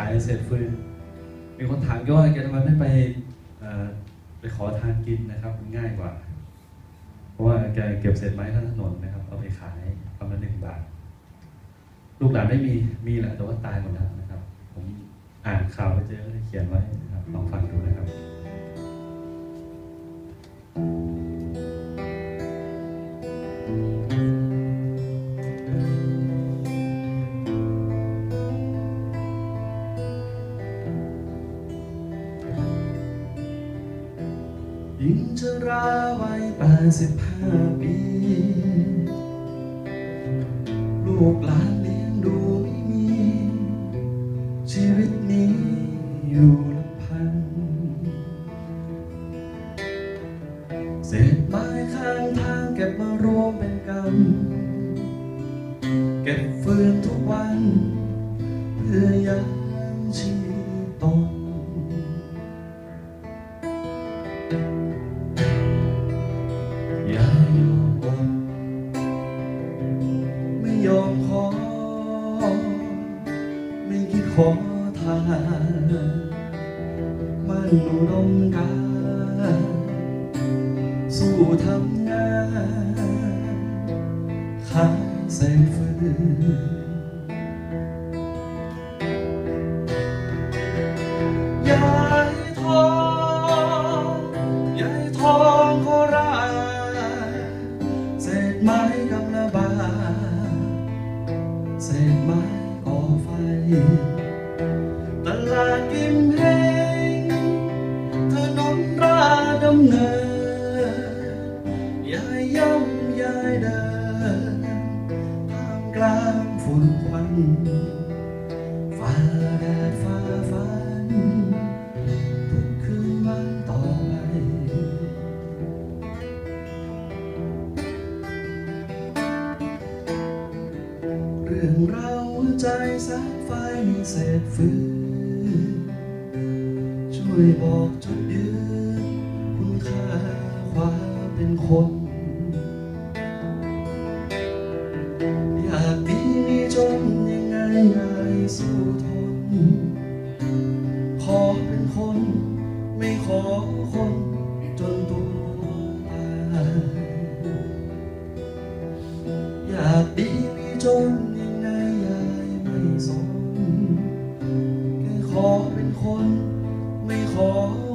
ายเศษฟืน มีคนถามแกว่าแกทำไมไม่ไปไปขอทานกินนะครับมันง่ายกว่า เพราะว่าแกเก็บเศษไม้ข้างถนนนะครับ เอาไปขายประมาณหนึ่งบาท ลูกหลานไม่มีมีแหละแต่ว่าตายหมดแล้วนะครับ ผมอ่านข่าวไปเจอเลยเขียนไว้นะครับลองฟัง ดูนะครับหญิงชราวัยแปดสิบห้าปี ลูกหลานเลี้ยงดูไม่มี ชีวิตนี้อยู่ลำพังเศษไม้ข้างทางเก็บมารวมเป็นกำ เก็บฟืนทุกวัน เพื่อยัง อทานมันรดมการสู้ทำงานขายเศษฟืน ลาดกิมเฮงถนนราชดำเนินยายย่ำยายเดินท่ามกลางฝุ่นควันฝ่าแดดฝ่าฟันทุกคืนวันต่อไปเรื่องราวหัวใจแสงไฟมีเศษฟืน ช่วยบอกจุดยืนคุณค่าความเป็นคน อยากดีมีจนยังไงยายสู้ทน ขอเป็นคน ไม่ขอคน fall